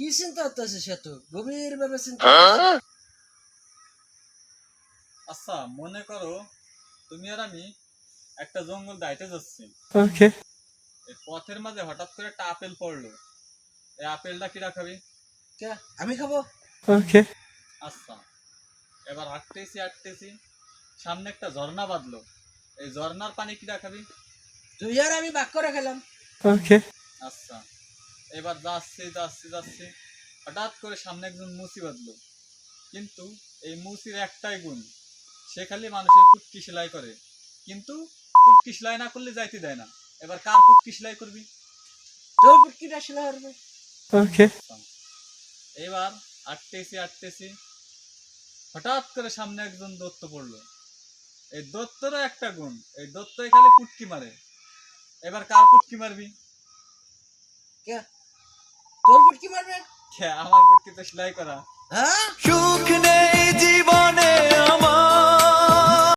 কি চিন্তা করতেছে সে তো গভীর ভাবে চিন্তা আচ্ছা মনে করো তুমি আর আমি একটা জঙ্গল দাইতে যাচ্ছি. এই পথের মাঝে হঠাৎ করে একটা আপেল পড়ল এই আপেলটা কিরা খাবি কে, আমি খাব Okay. আচ্ছা এবার হাঁটতেছি হাঁটতেছি সামনে একটা ঝর্ণা বাঁধলো এই ঝর্ণার পানি কিরা খাবি তুই আর আমি বাক করে খেলাম Okay. আচ্ছা এবার যাচ্ছি যাচ্ছি যাচ্ছি। হঠাৎ করে সামনে একজন মুসি বাঁধলো। কিন্তু এই মুসির একটাই গুণ সে খালি মানুষের ফুটকি সেলাই করে। কিন্তু ফুটকি সেলাই না করলে যাইতে দেয় না। এবার কার ফুটকি সেলাই করবি? তোর পুটকিটা শিলা করবে। Okay. এবার আটতেছি আটতেছি। হঠাৎ করে সামনে একজন দত্ত পড়ল। এই দত্তরও একটা গুণ এই দত্ত খালি পুটকি মারে। এবার কার পুটকি মারবি? কে? তোর ফুটকি মারবে? আমার ফুটকি তো সেলাই করা। হ্যাঁ? সুখ নেই